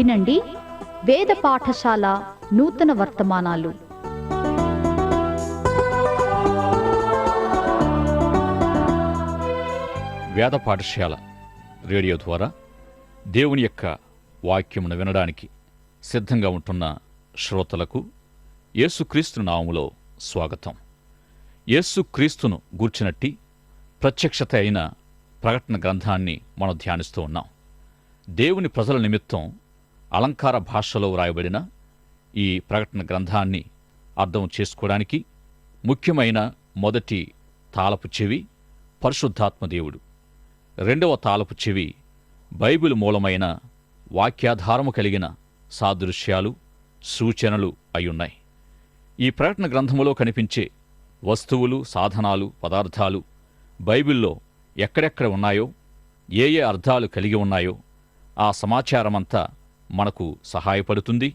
వినండి. వేద పాఠశాల నూతన వర్తమానాలు. వేద పాఠశాల రేడియో ద్వారా దేవుని యొక్క వాక్యమును వినడానికి సిద్ధంగా ఉంటున్న శ్రోతలకు యేసుక్రీస్తు నామములో స్వాగతం. యేసుక్రీస్తును గూర్చినట్టి ప్రత్యక్షత అయిన ప్రకటన గ్రంథాన్ని మనం ధ్యానిస్తూ ఉన్నాం. దేవుని ప్రజల నిమిత్తం అలంకార భాషలో వ్రాయబడిన ఈ ప్రకటన గ్రంథాన్ని అర్థం చేసుకోవడానికి ముఖ్యమైన మొదటి తాళపు చెవి పరిశుద్ధాత్మదేవుడు రెండవ తాళపు చెవి బైబిల్ మూలమైన వాక్యాధారము కలిగిన సాదృశ్యాలు సూచనలు అయ్యున్నాయి. ఈ ప్రకటన గ్రంథములో కనిపించే వస్తువులు సాధనాలు పదార్థాలు బైబిల్లో ఎక్కడెక్కడ ఉన్నాయో ఏ ఏ అర్థాలు కలిగి ఉన్నాయో ఆ సమాచారమంతా మనకు సహాయపడుతుంది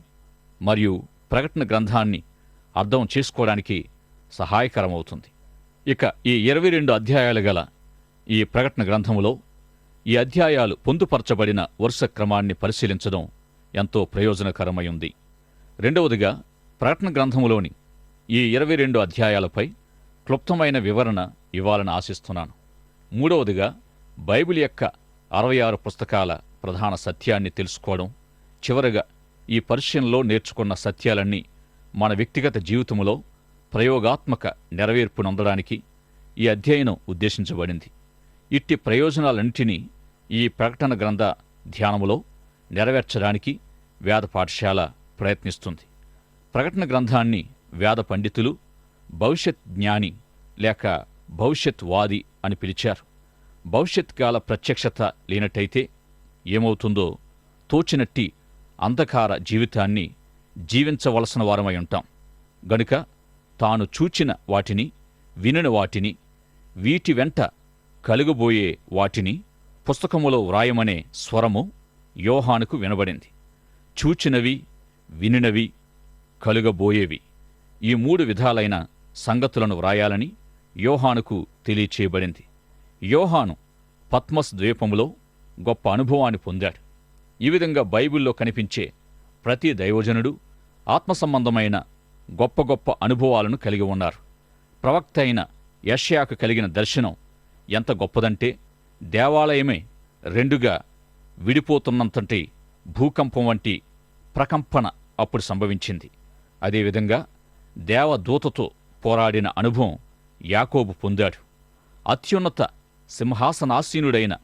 మరియు ప్రకటన గ్రంథాన్ని అర్థం చేసుకోవడానికి సహాయకరమవుతుంది. ఇక ఈ ఇరవై రెండు అధ్యాయాలు గల ఈ ప్రకటన గ్రంథములో ఈ అధ్యాయాలు పొందుపరచబడిన వరుస క్రమాన్ని పరిశీలించడం ఎంతో ప్రయోజనకరమై ఉంది రెండవదిగా ప్రకటన గ్రంథములోని ఈ ఇరవై రెండు అధ్యాయాలపై క్లుప్తమైన వివరణ ఇవ్వాలని ఆశిస్తున్నాను. మూడవదిగా బైబిల్ యొక్క అరవై ఆరు పుస్తకాల ప్రధాన సత్యాన్ని తెలుసుకోవడం చివరగా ఈ పరిచయంలో నేర్చుకున్న సత్యాలన్నీ మన వ్యక్తిగత జీవితంలో ప్రయోగాత్మక నెరవేర్పునందడానికి ఈ అధ్యయనం ఉద్దేశించబడింది. ఇట్టి ప్రయోజనాలన్నింటినీ ఈ ప్రకటన గ్రంథ ధ్యానములో నెరవేర్చడానికి వేద పాఠశాల ప్రయత్నిస్తుంది. ప్రకటన గ్రంథాన్ని వేద పండితులు భవిష్యత్ జ్ఞాని లేక భవిష్యత్ వాది అని పిలిచారు. భవిష్యత్ కాల ప్రత్యక్షత లేనట్టయితే ఏమవుతుందో తోచినట్టి అంధకార జీవితాన్ని జీవించవలసిన వారమై ఉంటాం. గనుక తాను చూచిన వాటిని వినిన వాటిని వీటి వెంట కలుగబోయే వాటిని పుస్తకములో వ్రాయమనే స్వరము యోహానుకు వినబడింది. చూచినవి వినినవి కలుగబోయేవి. ఈ మూడు విధాలైన సంగతులను వ్రాయాలని యోహానుకు తెలియచేయబడింది. యోహాను పద్మస్ ద్వీపములో గొప్ప అనుభవాన్ని పొందాడు. ఈ విధంగా బైబిల్లో కనిపించే ప్రతి దైవజనుడు ఆత్మసంబంధమైన గొప్ప గొప్ప అనుభవాలను కలిగి ఉన్నారు. ప్రవక్త అయిన యష్యాకు కలిగిన దర్శనం ఎంత గొప్పదంటే దేవాలయమే రెండుగా విడిపోతున్నంతటి భూకంపం వంటి ప్రకంపన అప్పుడు సంభవించింది. అదేవిధంగా దేవదూతతో పోరాడిన అనుభవం యాకోబు పొందాడు. అత్యున్నత సింహాసనాసీనుడైన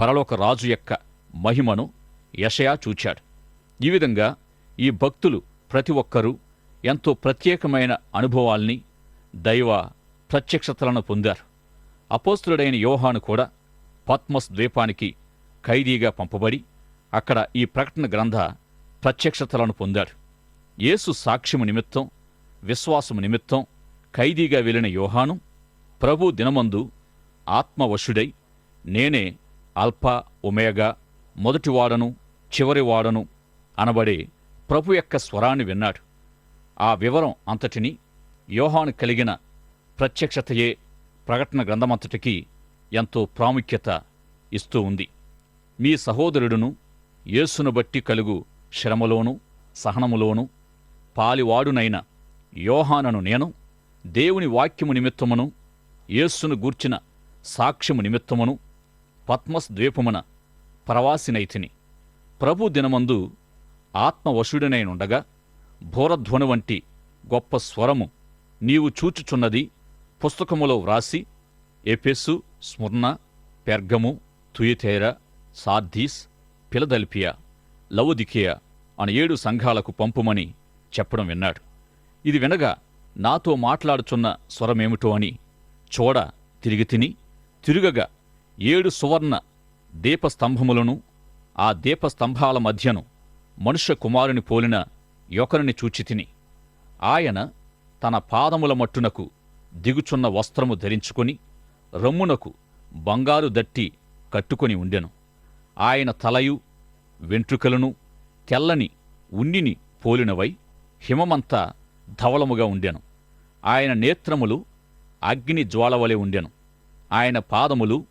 పరలోక రాజు యొక్క మహిమను యషయా చూచాడు. ఈ విధంగా ఈ భక్తులు ప్రతి ఒక్కరూ ఎంతో ప్రత్యేకమైన అనుభవాల్ని దైవ ప్రత్యక్షతలను పొందారు. అపోస్తులుడైన యోహాను కూడా పద్మస్ ద్వీపానికి ఖైదీగా పంపబడి అక్కడ ఈ ప్రకటన గ్రంథ ప్రత్యక్షతలను పొందాడు. యేసు సాక్ష్యము నిమిత్తం విశ్వాసము నిమిత్తం ఖైదీగా వెళ్ళిన యోహాను ప్రభు దినమందు ఆత్మవశుడై నేనే అల్ప ఒమేగా మొదటివాడను చివరివాడను అనబడే ప్రభు యొక్క స్వరాన్ని విన్నాడు. ఆ వివరం అంతటిని యోహాను కలిగిన ప్రత్యక్షతయే ప్రకటన గ్రంథమంతటికి ఎంతో ప్రాముఖ్యత ఇస్తూ ఉంది. మీ సహోదరుడును యేసును బట్టి కలుగు శ్రమలోను సహనములోను పాలివాడునైన యోహానను నేను దేవుని వాక్యము నిమిత్తమును యేస్సును గూర్చిన సాక్ష్యము నిమిత్తమును పద్మస్ ద్వీపమున ప్రవాసినైతిని. ప్రభు దినమందు ఆత్మవశుడినైనుండగా భూరధ్వను వంటి గొప్ప స్వరము నీవు చూచుచున్నది పుస్తకములో వ్రాసి ఎపెస్సు స్ముర్ణ పెర్గము తుయితేర సార్దీస్ పిలదల్పియా లవదికియా అని ఏడు సంఘాలకు పంపుమని చెప్పడం విన్నాడు. ఇది వినగా నాతో మాట్లాడుచున్న స్వరమేమిటో అని చూడ తిరిగి తిని తిరుగగా ఏడు సువర్ణ దీపస్తంభములను ఆ దీపస్తంభాల మధ్యను మనుష్య కుమారుని పోలిన యొకరిని చూచితిని ఆయన తన పాదముల మట్టునకు దిగుచున్న వస్త్రము ధరించుకొని రమ్మునకు బంగారు దట్టి కట్టుకొని ఉండెను. ఆయన తలయు వెంట్రుకలను తెల్లని ఉన్నిని పోలినవై హిమమంతా ధవలముగా ఉండెను. ఆయన నేత్రములు అగ్ని జ్వాలవలె ఉండెను. ఆయన పాదములు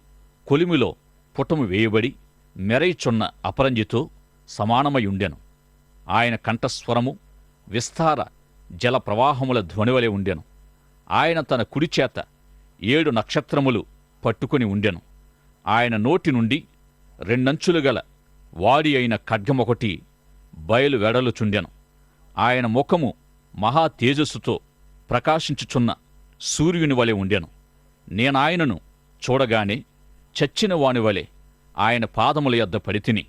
కొలిమిలో పుటము వేయబడి మెరైచున్న అపరంజితో సమానమై ఉండెను ఆయన కంఠస్వరము విస్తార జల ప్రవాహముల ధ్వనివలె ఉండెను. ఆయన తన కుడిచేత ఏడు నక్షత్రములు పట్టుకొని ఉండెను. ఆయన నోటి నుండి రెండంచులు గల వాడి అయిన ఖడ్గమొకటి బయలు వెడలుచుండెను. ఆయన ముఖము మహా తేజస్సుతో ప్రకాశించుచున్న సూర్యుని వలె ఉండెను. నేనాయనను చూడగానే చచ్చిన వాని వలె ఆయన పాదముల యొద్ద పడితిని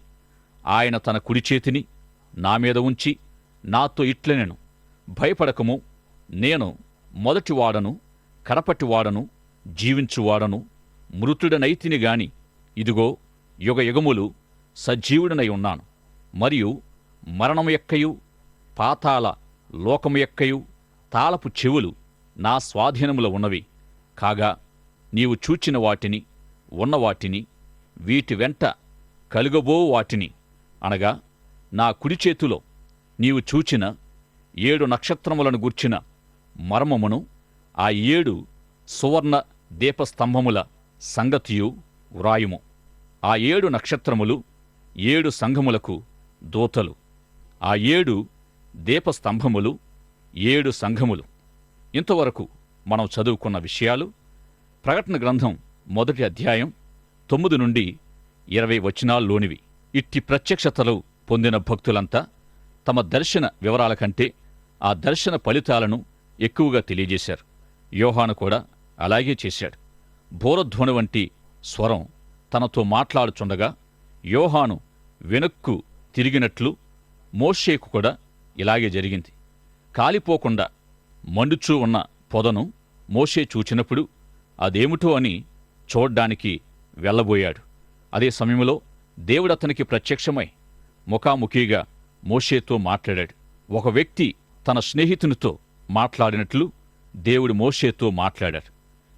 ఆయన తన కుడి చేతిని నా మీద ఉంచి నాతో ఇట్లనెను. భయపడకము నేను మొదటివాడను కడపటివాడను జీవించువాడను మృతుడనైతిని గాని ఇదిగో యుగయుగములు సజీవుడనై ఉన్నాను. మరియు మరణము యొక్కయు పాతాళ లోకము యొక్కయు తాళపు చెవులు నా స్వాధీనములో ఉన్నవి. కాగా నీవు చూచిన వాటిని ఉన్నవాటిని వీటి వెంట కలుగబో వాటిని అనగా నా కుడి చేతిలో నీవు చూచిన ఏడు నక్షత్రములను గూర్చిన మర్మమును ఆ ఏడు సువర్ణ దీపస్తంభముల సంగతియు వ్రాయుము. ఆ ఏడు నక్షత్రములు ఏడు సంఘములకు దూతలు. ఆ ఏడు దీపస్తంభములు ఏడు సంఘములు. ఇంతవరకు మనం చదువుకున్న విషయాలు ప్రకటన గ్రంథం మొదటి అధ్యాయం తొమ్మిది నుండి ఇరవై వచనాల్లోనివి. ఇట్టి ప్రత్యక్షతలు పొందిన భక్తులంతా తమ దర్శన వివరాల కంటే ఆ దర్శన ఫలితాలను ఎక్కువగా తెలియజేశారు. యోహాను కూడా అలాగే చేశాడు. బోరధ్వని వంటి స్వరం తనతో మాట్లాడుచుండగా యోహాను వెనక్కు తిరిగినట్లు మోషేకు కూడా ఇలాగే జరిగింది. కాలిపోకుండా మండుచూ ఉన్న పొదను మోషే చూచినప్పుడు అదేమిటో అని చూడ్డానికి వెళ్ళబోయాడు. అదే సమయంలో దేవుడతనికి ప్రత్యక్షమై ముఖాముఖిగా మోషేతో మాట్లాడాడు. ఒక వ్యక్తి తన స్నేహితునితో మాట్లాడినట్లు దేవుడు మోషేతో మాట్లాడాడు.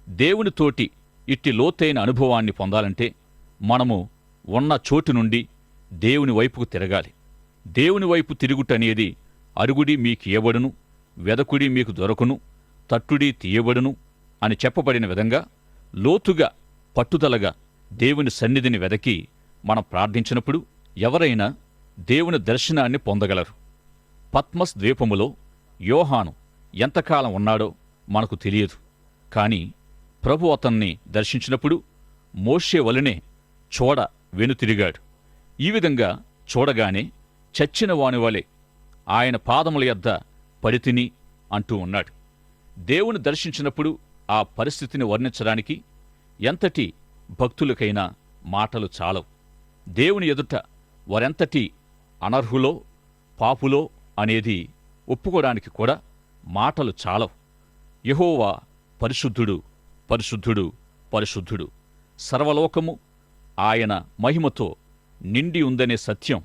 దేవునితోటి ఇట్టి లోతైన అనుభవాన్ని పొందాలంటే మనము ఉన్న చోటు నుండి దేవుని వైపుకు తిరగాలి. దేవుని వైపు తిరుగుటనేది అరుగుడి మీకు ఇవ్వబడును వెదకుడి మీకు దొరకును తట్టుడి తీయబడును అని చెప్పబడిన విధంగా లోతుగా పట్టుదలగా దేవుని సన్నిధిని వెదకి మనం ప్రార్థించినప్పుడు ఎవరైనా దేవుని దర్శనాన్ని పొందగలరు. పద్మస్ ద్వీపములో యోహాను ఎంతకాలం ఉన్నాడో మనకు తెలియదు. కాని ప్రభు అతన్ని దర్శించినప్పుడు మోషే వలనే చూడ వెనుతిరిగాడు. ఈ విధంగా చూడగానే చచ్చిన వానివలే ఆయన పాదముల యొద్ద పడితిని అంటూ ఉన్నాడు. దేవుని దర్శించినప్పుడు ఆ పరిస్థితిని వర్ణించడానికి ఎంతటి భక్తులకైనా మాటలు చాలవు. దేవుని ఎదుట వారెంతటి అనర్హులో పాపులో అనేది ఒప్పుకోవడానికి కూడా మాటలు చాలవు. యహోవా పరిశుద్ధుడు పరిశుద్ధుడు పరిశుద్ధుడు. సర్వలోకము ఆయన మహిమతో నిండి ఉందనే సత్యం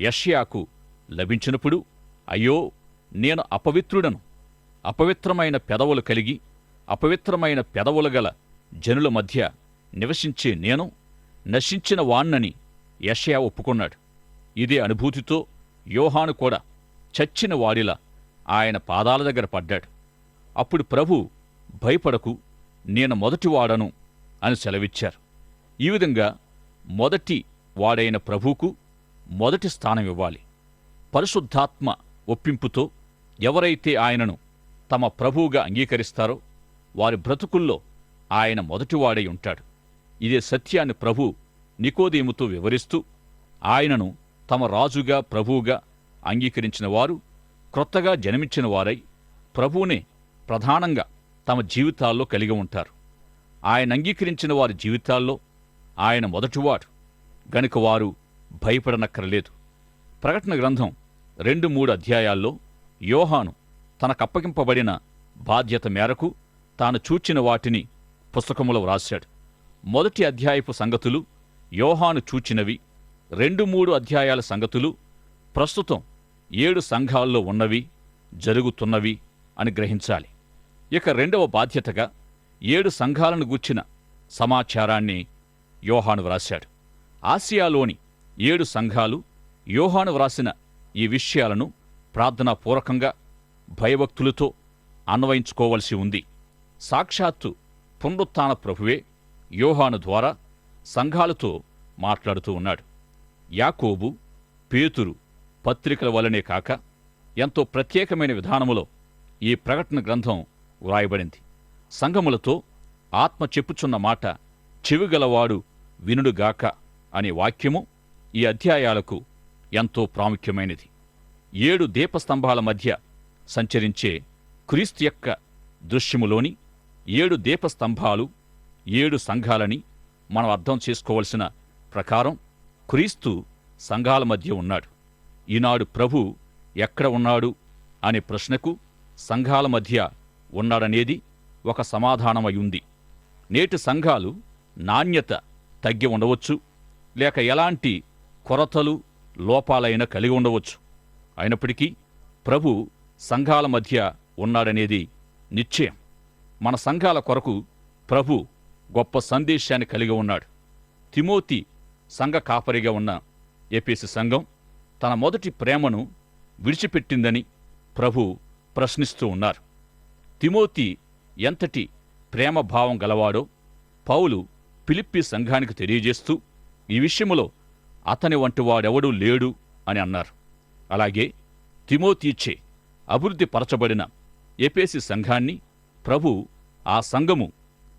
యష్యాకు లభించినప్పుడు అయ్యో నేను అపవిత్రుడను. అపవిత్రమైన పెదవులు కలిగి అపవిత్రమైన పెదవులు గల జనుల మధ్య నివసించే నేను నశించిన వాణ్ణని యషయా ఒప్పుకున్నాడు. ఇదే అనుభూతితో యోహాను కూడా చచ్చిన వాడిలా ఆయన పాదాల దగ్గర పడ్డాడు. అప్పుడు ప్రభు భయపడకు నేను మొదటివాడను అని సెలవిచ్చారు. ఈ విధంగా మొదటి వాడైన ప్రభువుకు మొదటి స్థానం ఇవ్వాలి. పరిశుద్ధాత్మ ఒప్పింపుతో ఎవరైతే ఆయనను తమ ప్రభువుగా అంగీకరిస్తారో వారి బ్రతుకుల్లో ఆయన మొదటివాడై ఉంటాడు. ఇదే సత్యాన్ని ప్రభు నికోదేముతో వివరిస్తూ ఆయనను తమ రాజుగా ప్రభువుగా అంగీకరించిన వారు క్రొత్తగా జన్మించిన వారై ప్రభువునే ప్రధానంగా తమ జీవితాల్లో కలిగి ఉంటారు. ఆయన అంగీకరించిన వారి జీవితాల్లో ఆయన మొదటివాడు. గనుక వారు భయపడనక్కరలేదు. ప్రకటన గ్రంథం రెండు మూడు అధ్యాయాల్లో యోహాను తనకప్పగింపబడిన బాధ్యత మేరకు తాను చూచిన వాటిని పుస్తకములో వ్రాశాడు. మొదటి అధ్యాయపు సంగతులు యోహాను చూచినవి రెండు మూడు అధ్యాయాల సంగతులు ప్రస్తుతం ఏడు సంఘాల్లో ఉన్నవి జరుగుతున్నవి అని గ్రహించాలి. ఇక రెండవ బాధ్యతగా ఏడు సంఘాలను గూర్చిన సమాచారాన్ని యోహాను వ్రాశాడు. ఆసియాలోని ఏడు సంఘాలు యోహాను వ్రాసిన ఈ విషయాలను ప్రార్థనాపూర్వకంగా భయభక్తులతో అన్వయించుకోవలసి ఉంది. సాక్షాత్తు పునరుత్న ప్రభువే యోహాను ద్వారా సంఘాలతో మాట్లాడుతూ ఉన్నాడు. యాకోబు పేతురు పత్రికల వలనే కాక ఎంతో ప్రత్యేకమైన విధానములో ఈ ప్రకటన గ్రంథం వ్రాయబడింది. సంఘములతో ఆత్మ చెప్పుచున్న మాట చెవిగలవాడు వినుడుగాక అనే వాక్యము ఈ అధ్యాయాలకు ఎంతో ప్రాముఖ్యమైనది. ఏడు దీపస్తంభాల మధ్య సంచరించే క్రీస్తు యొక్క దృశ్యములోని ఏడు దీపస్తంభాలు ఏడు సంఘాలని మనం అర్థం చేసుకోవలసిన ప్రకారం క్రీస్తు సంఘాల మధ్య ఉన్నాడు. ఈనాడు ప్రభు ఎక్కడ ఉన్నాడు అనే ప్రశ్నకు సంఘాల మధ్య ఉన్నాడనేది ఒక సమాధానమై ఉంది. నేటి సంఘాలు నాణ్యత తగ్గి ఉండవచ్చు లేక ఎలాంటి కొరతలు లోపాలైనా కలిగి ఉండవచ్చు. అయినప్పటికీ ప్రభు సంఘాల మధ్య ఉన్నాడనేది నిశ్చయం. మన సంఘాల కొరకు ప్రభు గొప్ప సందేశాన్ని కలిగి ఉన్నాడు. తిమోతి సంఘ కాపరిగా ఉన్న ఏపీసీ సంఘం తన మొదటి ప్రేమను విడిచిపెట్టిందని ప్రభు ప్రశ్నిస్తూ ఉన్నారు. తిమోతి ఎంతటి ప్రేమభావం గలవాడో పౌలు పిలిప్పి సంఘానికి తెలియజేస్తూ ఈ విషయంలో అతని వంటి వాడెవడూ లేడు అని అన్నారు. అలాగే తిమోతీచే అభివృద్ధి పరచబడిన ఎపేసి సంఘాన్ని ప్రభు ఆ సంఘము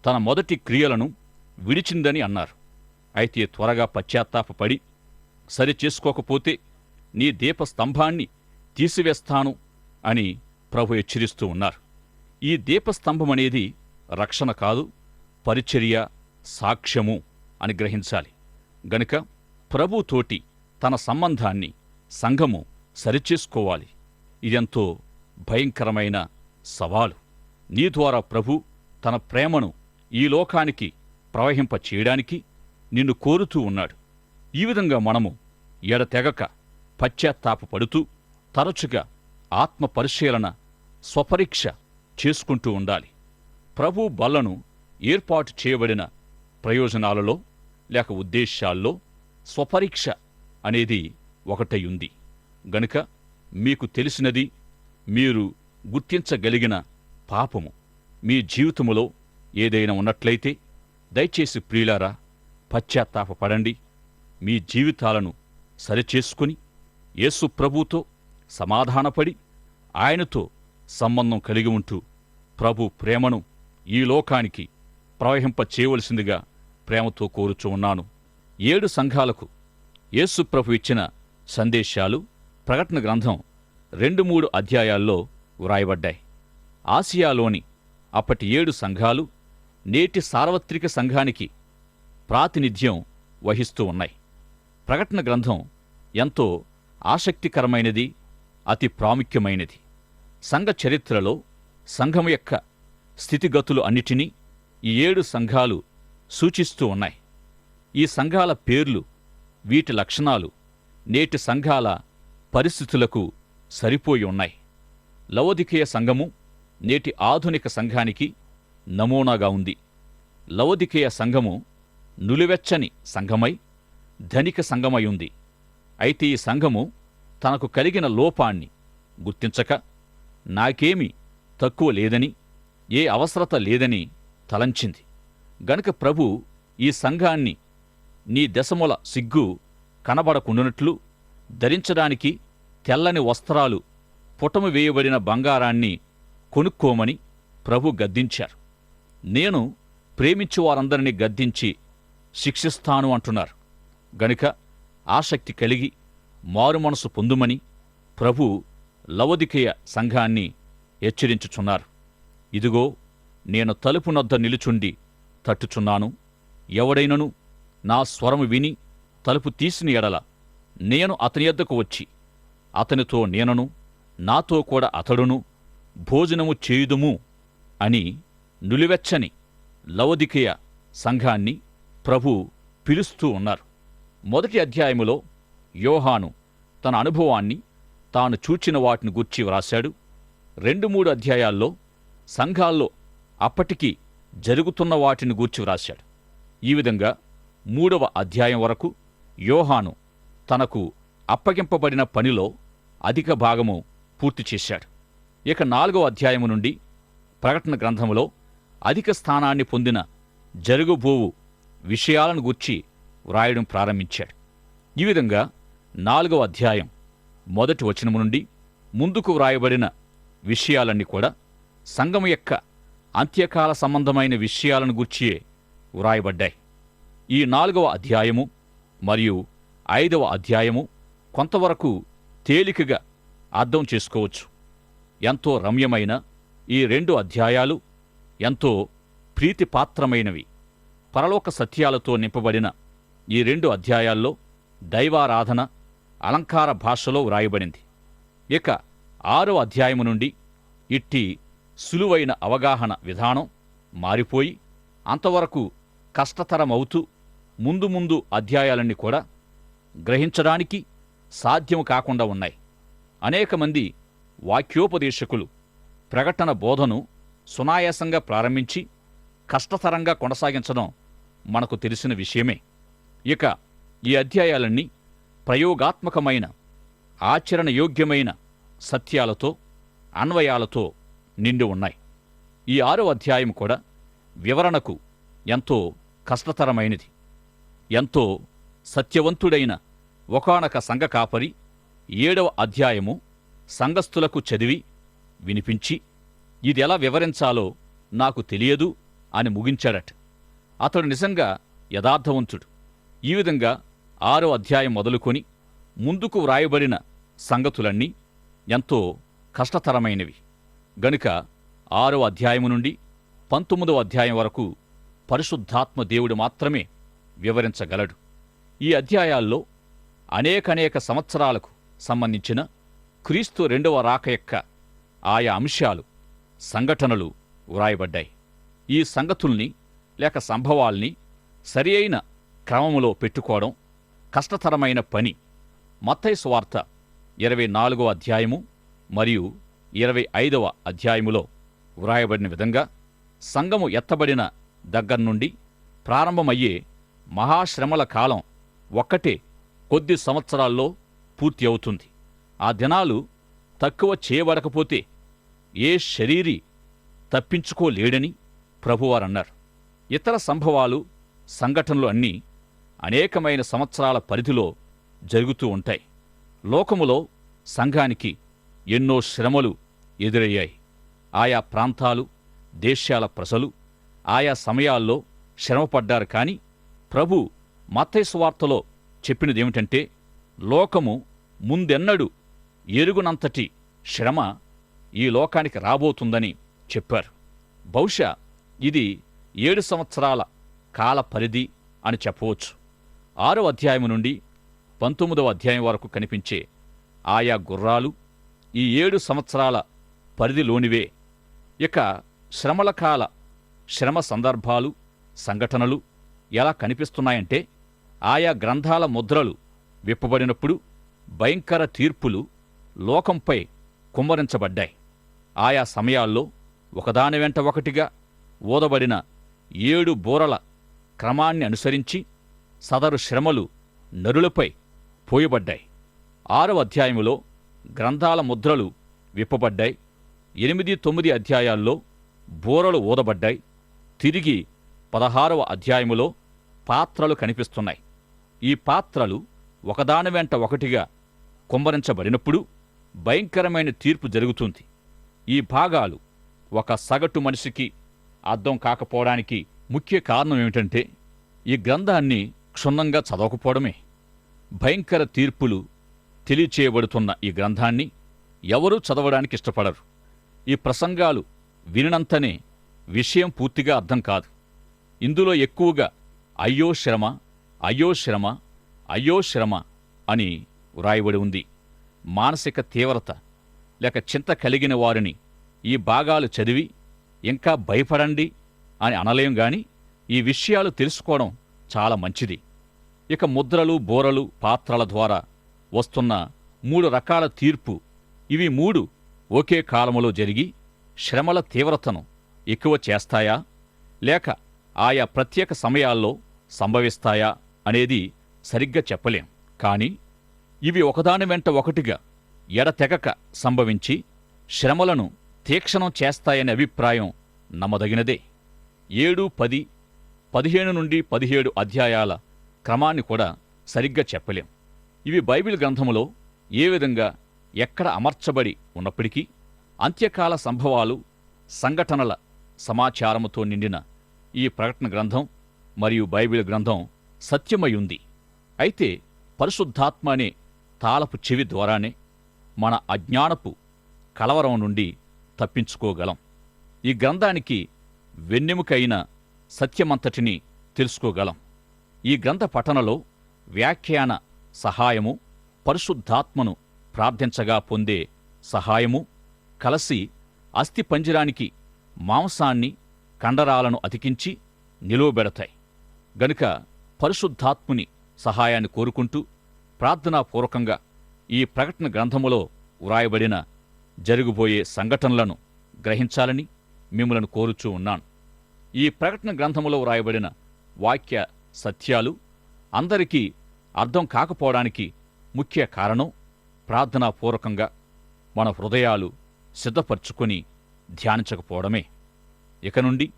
తన మొదటి క్రియలను విడిచిందని అన్నారు. అయితే త్వరగా పశ్చాత్తాపపడి సరిచేసుకోకపోతే నీ దీపస్తంభాన్ని తీసివేస్తాను అని ప్రభు హెచ్చరిస్తూ ఉన్నారు. ఈ దీపస్తంభమనేది రక్షణ కాదు పరిచర్య సాక్ష్యము అని గ్రహించాలి. గనుక ప్రభుతోటి తన సంబంధాన్ని సంఘము సరిచేసుకోవాలి ఇదెంతో భయంకరమైన సవాలు. నీ ద్వారా ప్రభు తన ప్రేమను ఈ లోకానికి ప్రవహింప చేయడానికి నిన్ను కోరుతూ ఉన్నాడు. ఈ విధంగా మనము ఎడతెగక పశ్చాత్తాపపడుతూ తరచుగా ఆత్మ పరిశీలన స్వపరీక్ష చేసుకుంటూ ఉండాలి. ప్రభు బల్లను ఏర్పాటు చేయబడిన ప్రయోజనాలలో లేక ఉద్దేశాల్లో స్వపరీక్ష అనేది ఒకటై ఉంది గనుక మీకు తెలిసినది మీరు గుర్తించగలిగిన పాపము. మీ జీవితములో ఏదైనా ఉన్నట్లయితే దయచేసి ప్రియులారా పశ్చాత్తాపపడండి. మీ జీవితాలను సరిచేసుకుని యేసు ప్రభుతో సమాధానపడి ఆయనతో సంబంధం కలిగి ఉంటూ ప్రభు ప్రేమను ఈ లోకానికి ప్రవహింప చేయవలసిందిగా ప్రేమతో కోరుచూ ఉన్నాను. ఏడు సంఘాలకు యేసు ప్రభు ఇచ్చిన సందేశాలు ప్రకటన గ్రంథం రెండు మూడు అధ్యాయాల్లో వ్రాయబడ్డాయి. ఆసియాలోని అప్పటి ఏడు సంఘాలు నేటి సార్వత్రిక సంఘానికి ప్రాతినిధ్యం వహిస్తూ ఉన్నాయి. ప్రకటన గ్రంథం ఎంతో ఆసక్తికరమైనది అతి ప్రాముఖ్యమైనది. సంఘ చరిత్రలో సంఘం యొక్క స్థితిగతులు అన్నిటినీ ఈ ఏడు సంఘాలు సూచిస్తూ ఉన్నాయి. ఈ సంఘాల పేర్లు వీటి లక్షణాలు నేటి సంఘాల పరిస్థితులకు సరిపోయి ఉన్నాయి. లవోదికీయ సంఘము నేటి ఆధునిక సంఘానికి నమూనాగా ఉంది. లవదికేయ సంఘము నులివెచ్చని సంఘమై ధనిక సంఘమై ఉంది. అయితే ఈ సంఘము తనకు కలిగిన లోపాన్ని గుర్తించక నాకేమి తక్కువ లేదని ఏ అవసరత లేదని తలంచింది. గనుక ప్రభు ఈ సంఘాన్ని నీ దశముల సిగ్గు కనబడకుండునట్లు ధరించడానికి తెల్లని వస్త్రాలు పుటము వేయబడిన బంగారాన్ని కొనుక్కోమని ప్రభు గద్దించారు. నేను ప్రేమించు వారందరినీ గద్దించి శిక్షిస్తాను అంటున్నారు. గనుక ఆసక్తి కలిగి మారుమనసు పొందుమని ప్రభు లవదికేయ సంఘాన్ని హెచ్చరించుచున్నారు. ఇదిగో నేను తలుపు నొద్ద నిలుచుండి తట్టుచున్నాను. ఎవడైనను నా స్వరము విని తలుపు తీసిన ఎడల నేను అతని యొద్దకు వచ్చి అతనితో నేనను నాతో కూడా అతడును భోజనము చేయుదుము అని నులివెచ్చని లవదికేయ సంఘాన్ని ప్రభు పిలుస్తూ ఉన్నారు. మొదటి అధ్యాయములో యోహాను తన అనుభవాన్ని తాను చూచిన వాటిని గూర్చి వ్రాశాడు. రెండు మూడు అధ్యాయాల్లో సంఘాల్లో అప్పటికి జరుగుతున్న వాటిని గూర్చి వ్రాశాడు. ఈ విధంగా మూడవ అధ్యాయం వరకు యోహాను తనకు అప్పగింపబడిన పనిలో అధిక భాగము పూర్తి చేశాడు. ఇక నాలుగవ అధ్యాయము నుండి ప్రకటన గ్రంథములో అధిక స్థానాన్ని పొందిన జరుగుబోవు విషయాలను గూర్చి వ్రాయడం ప్రారంభించాడు. ఈ విధంగా నాలుగవ అధ్యాయం మొదటి వచనము నుండి ముందుకు వ్రాయబడిన విషయాలన్నీ కూడా సంఘము యొక్క అంత్యకాల సంబంధమైన విషయాలను గూర్చియే వ్రాయబడ్డాయి. ఈ నాలుగవ అధ్యాయము మరియు ఐదవ అధ్యాయము కొంతవరకు తేలికగా అర్థం చేసుకోవచ్చు. ఎంతో రమ్యమైన ఈ రెండు అధ్యాయాలు ఎంతో ప్రీతిపాత్రమైనవి. పరలోక సత్యాలతో నింపబడిన ఈ రెండు అధ్యాయాల్లో దైవారాధన అలంకార భాషలో వ్రాయబడింది. ఇక ఆరో అధ్యాయము నుండి ఇట్టి సులువైన అవగాహన విధానం మారిపోయి అంతవరకు కష్టతరమవుతూ ముందు ముందు అధ్యాయాలన్నీ కూడా గ్రహించడానికి సాధ్యము కాకుండా ఉన్నాయి. అనేక మంది వాక్యోపదేశకులు ప్రకటన బోధను సునాయాసంగా ప్రారంభించి కష్టతరంగా కొనసాగించడం మనకు తెలిసిన విషయమే. ఇక ఈ అధ్యాయాలన్నీ ప్రయోగాత్మకమైన ఆచరణయోగ్యమైన సత్యాలతో అన్వయాలతో నిండి ఉన్నాయి. ఈ ఆరో అధ్యాయం కూడా వివరణకు ఎంతో కష్టతరమైనది. ఎంతో సత్యవంతుడైన ఒకనొక సంఘ కాపరి ఏడవ అధ్యాయము సంఘస్థులకు చదివి వినిపించి ఇది ఎలా వివరించాలో నాకు తెలియదు అని ముగించాడట. అతడు నిజంగా యథార్థవంతుడు. ఈ విధంగా ఆరో అధ్యాయం మొదలుకొని ముందుకు వ్రాయబడిన సంగతులన్నీ ఎంతో కష్టతరమైనవి. గనుక ఆరో అధ్యాయము నుండి పంతొమ్మిదవ అధ్యాయం వరకు పరిశుద్ధాత్మ దేవుడు మాత్రమే వివరించగలడు. ఈ అధ్యాయాల్లో అనేకనేక సంవత్సరాలకు సంబంధించిన క్రీస్తు రెండవ రాక యొక్క ఆయా అంశాలు సంఘటనలు వ్రాయబడ్డాయి. ఈ సంగతుల్ని లేక సంభవాల్ని సరి అయిన క్రమములో పెట్టుకోవడం కష్టతరమైన పని. మత్తై సువార్త ఇరవై నాలుగవ అధ్యాయము మరియు ఇరవై ఐదవ అధ్యాయములో వ్రాయబడిన విధంగా సంఘము ఎత్తబడిన దగ్గర్నుండి ప్రారంభమయ్యే మహాశ్రమల కాలం ఒక్కటే కొద్ది సంవత్సరాల్లో పూర్తి అవుతుంది. ఆ దినాలు తక్కువ చేయబడకపోతే ఏ శరీరీ తప్పించుకోలేడని ప్రభువారన్నారు. ఇతర సంభవాలు సంఘటనలు అన్నీ అనేకమైన సంవత్సరాల పరిధిలో జరుగుతూ ఉంటాయి. లోకములో సంఘానికి ఎన్నో శ్రమలు ఎదురయ్యాయి. ఆయా ప్రాంతాలు దేశాల ప్రజలు ఆయా సమయాల్లో శ్రమపడ్డారు కాని ప్రభు మత్తైసు వార్తలో చెప్పినదేమిటంటే లోకము ముందెన్నడు ఎరుగునంతటి శ్రమ ఈ లోకానికి రాబోతుందని చెప్పారు. బహుశా ఇది ఏడు సంవత్సరాల కాల పరిధి అని చెప్పవచ్చు. ఆరో అధ్యాయం నుండి పంతొమ్మిదవ అధ్యాయం వరకు కనిపించే ఆయా గుర్రాలు ఈ ఏడు సంవత్సరాల పరిధిలోనివే ఇక శ్రమల కాల శ్రమ సందర్భాలు సంఘటనలు ఎలా కనిపిస్తున్నాయంటే ఆయా గ్రంథాల ముద్రలు విప్పబడినప్పుడు భయంకర తీర్పులు లోకంపై కుమ్మరించబడ్డాయి. ఆయా సమయాల్లో ఒకదాని వెంట ఒకటిగా ఊదబడిన ఏడు బూరల క్రమాన్ని అనుసరించి సదరు శ్రమలు నరులపై పోయబడ్డాయి. ఆరవ అధ్యాయములో గ్రంథాల ముద్రలు విప్పబడ్డాయి. ఎనిమిది తొమ్మిది అధ్యాయాల్లో బూరలు ఊదబడ్డాయి తిరిగి పదహారవ అధ్యాయములో పాత్రలు కనిపిస్తున్నాయి. ఈ పాత్రలు ఒకదాని వెంట ఒకటిగా కుమ్మరించబడినప్పుడు భయంకరమైన తీర్పు జరుగుతుంది. ఈ భాగాలు ఒక సగటు మనిషికి అర్థం కాకపోవడానికి ముఖ్య కారణం ఏమిటంటే ఈ గ్రంథాన్ని క్షుణ్ణంగా చదవకపోవడమే. భయంకర తీర్పులు తెలియచేయబడుతున్న ఈ గ్రంథాన్ని ఎవరూ చదవడానికి ఇష్టపడరు. ఈ ప్రసంగాలు వినినంతనే విషయం పూర్తిగా అర్థం కాదు. ఇందులో ఎక్కువగా అయ్యో శ్రమ అయ్యో శ్రమ అయ్యో శ్రమ అని వ్రాయబడి ఉంది. మానసిక తీవ్రత లేక చింత కలిగిన వారిని ఈ భాగాలు చదివి ఇంకా భయపడండి అని అనలేం గాని ఈ విషయాలు తెలుసుకోవడం చాలా మంచిది. ఇక ముద్రలు బోరలు పాత్రల ద్వారా వస్తున్న మూడు రకాల తీర్పు ఇవి మూడు ఒకే కాలములో జరిగి శ్రమల తీవ్రతను ఎక్కువ చేస్తాయా? లేక ఆయా ప్రత్యేక సమయాల్లో సంభవిస్తాయా? అనేది సరిగ్గా చెప్పలేం. కాని ఇవి ఒకదాని వెంట ఒకటిగా ఎడతెగక సంభవించి శ్రమలను తీక్షణం చేస్తాయనే అభిప్రాయం నమ్మదగినదే. ఏడు పది పదిహేను నుండి పదిహేడు అధ్యాయాల క్రమాన్ని కూడా సరిగ్గా చెప్పలేం. ఇవి బైబిల్ గ్రంథములో ఏ విధంగా ఎక్కడ అమర్చబడి ఉన్నప్పటికీ అంత్యకాల సంభవాలు సంఘటనల సమాచారముతో నిండిన ఈ ప్రకటన గ్రంథం మరియు బైబిల్ గ్రంథం సత్యమై ఉంది. అయితే పరిశుద్ధాత్మ అనే తాళపు చెవి ద్వారానే మన అజ్ఞానపు కలవరం నుండి తప్పించుకోగలం. ఈ గ్రంథానికి వెన్నెముకైన సత్యమంతటిని తెలుసుకోగలం. ఈ గ్రంథ పఠనలో వ్యాఖ్యాన సహాయము పరిశుద్ధాత్మను ప్రార్థించగా పొందే సహాయము కలసి అస్థిపంజరానికి మాంసాన్ని కండరాలను అతికించి నిలువబెడతాయి. గనుక పరిశుద్ధాత్ముని సహాయాన్ని కోరుకుంటూ ప్రార్థనాపూర్వకంగా ఈ ప్రకటన గ్రంథములో వ్రాయబడిన జరుగుబోయే సంఘటనలను గ్రహించాలని మిమ్మలను కోరుచూ ఉన్నాను. ఈ ప్రకటన గ్రంథములో వ్రాయబడిన వాక్య సత్యాలు అందరికీ అర్థం కాకపోవడానికి ముఖ్య కారణం ప్రార్థనాపూర్వకంగా మన హృదయాలు సిద్ధపరచుకొని ధ్యానించకపోవడమే. ఇక నుండి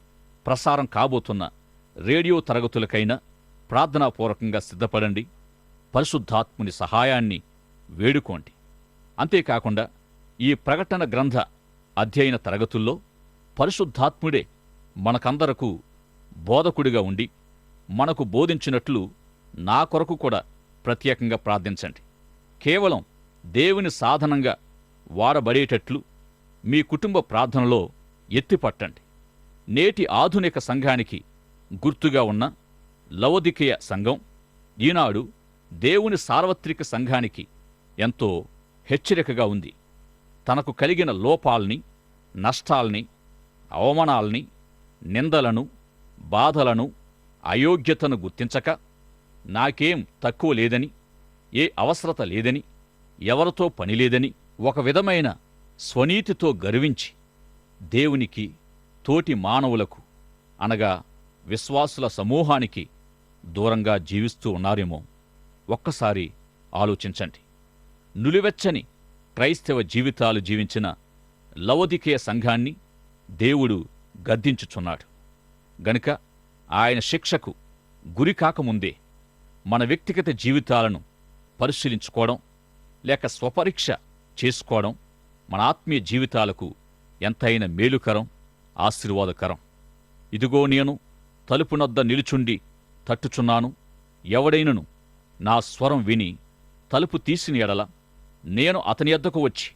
ప్రసారం కాబోతున్న రేడియో తరగతులకైనా ప్రార్థనాపూర్వకంగా సిద్ధపడండి. పరిశుద్ధాత్ముని సహాయాన్ని వేడుకోండి. అంతేకాకుండా ఈ ప్రకటన గ్రంథ అధ్యయన తరగతుల్లో పరిశుద్ధాత్ముడే మనకందరకు బోధకుడిగా ఉండి మనకు బోధించినట్లు నా కొరకు కూడా ప్రత్యేకంగా ప్రార్థించండి. కేవలం దేవుని సాధనంగా వాడబడేటట్లు మీ కుటుంబ ప్రార్థనలో ఎత్తిపట్టండి. నేటి ఆధునిక సంఘానికి గుర్తుగా ఉన్న లవదికేయ సంఘం ఈనాడు దేవుని సార్వత్రిక సంఘానికి ఎంతో హెచ్చరికగా ఉంది. తనకు కలిగిన లోపాల్ని నష్టాల్ని అవమానాల్ని నిందలను బాధలను అయోగ్యతను గుర్తించక నాకేం తక్కువ లేదని ఏ అవసరత లేదని ఎవరితో పనిలేదని ఒక విధమైన స్వనీతితో గర్వించి దేవునికి తోటి మానవులకు అనగా విశ్వాసుల సమూహానికి దూరంగా జీవిస్తూ ఉన్నారేమో. ఒక్కసారి ఆలోచించండి. నులివెచ్చని క్రైస్తవ జీవితాలు జీవించిన లవదికేయ సంఘాన్ని దేవుడు గద్దించుచున్నాడు. గనుక ఆయన శిక్షకు గురి కాకముందే మన వ్యక్తిగత జీవితాలను పరిశీలించుకోవడం లేక స్వపరీక్ష చేసుకోవడం మన ఆత్మీయ జీవితాలకు ఎంతైనా మేలుకరం ఆశీర్వాదకరం. ఇదిగో నేను తలుపునొద్ద నిలుచుండి తట్టుచున్నాను ఎవడైనను నా స్వరం విని తలుపు తీసిన ఎడల నేను అతని యొద్దకు వచ్చి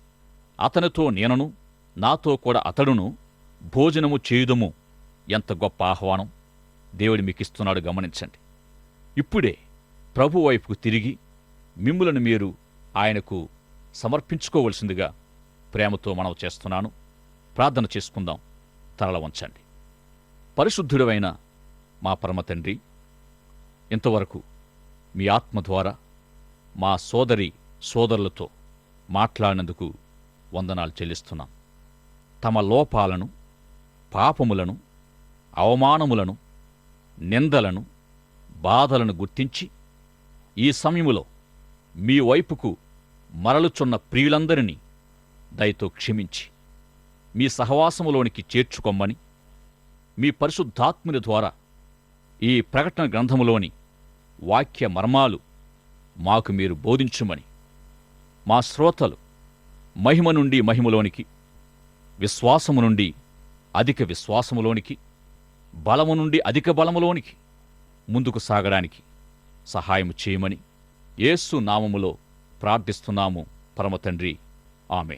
అతనితో నేనను నాతో కూడా అతడును భోజనము చేయుదము. ఎంత గొప్ప ఆహ్వానం! దేవుడు మీకిస్తున్నాడు గమనించండి. ఇప్పుడే ప్రభు వైపుకు తిరిగి మిమ్ములను మీరు ఆయనకు సమర్పించుకోవలసిందిగా ప్రేమతో మనవి చేస్తున్నాను. ప్రార్థన చేసుకుందాం తరల వంచండి. పరిశుద్ధుడవైన మా పరమతండ్రి ఇంతవరకు మీ ఆత్మ ద్వారా మా సోదరి సోదరులతో మాట్లాడినందుకు వందనాలు చెల్లిస్తున్నాం. తమ లోపాలను పాపములను అవమానములను నిందలను బాధలను గుర్తించి ఈ సమయములో మీ వైపుకు మరలుచున్న ప్రియులందరినీ దయతో క్షమించి మీ సహవాసములోనికి చేర్చుకొమ్మని మీ పరిశుద్ధాత్ముని ద్వారా ఈ ప్రకటన గ్రంథములోని వాక్య మర్మాలు మాకు మీరు బోధించుమని. మా శ్రోతలు మహిమ నుండి మహిమలోనికి విశ్వాసము నుండి అధిక విశ్వాసములోనికి బలము నుండి అధిక బలములోనికి ముందుకు సాగడానికి సహాయం చేయమని యేసు నామములో ప్రార్థిస్తున్నాము. పరమతండ్రి. ఆమె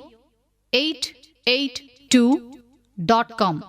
882.com.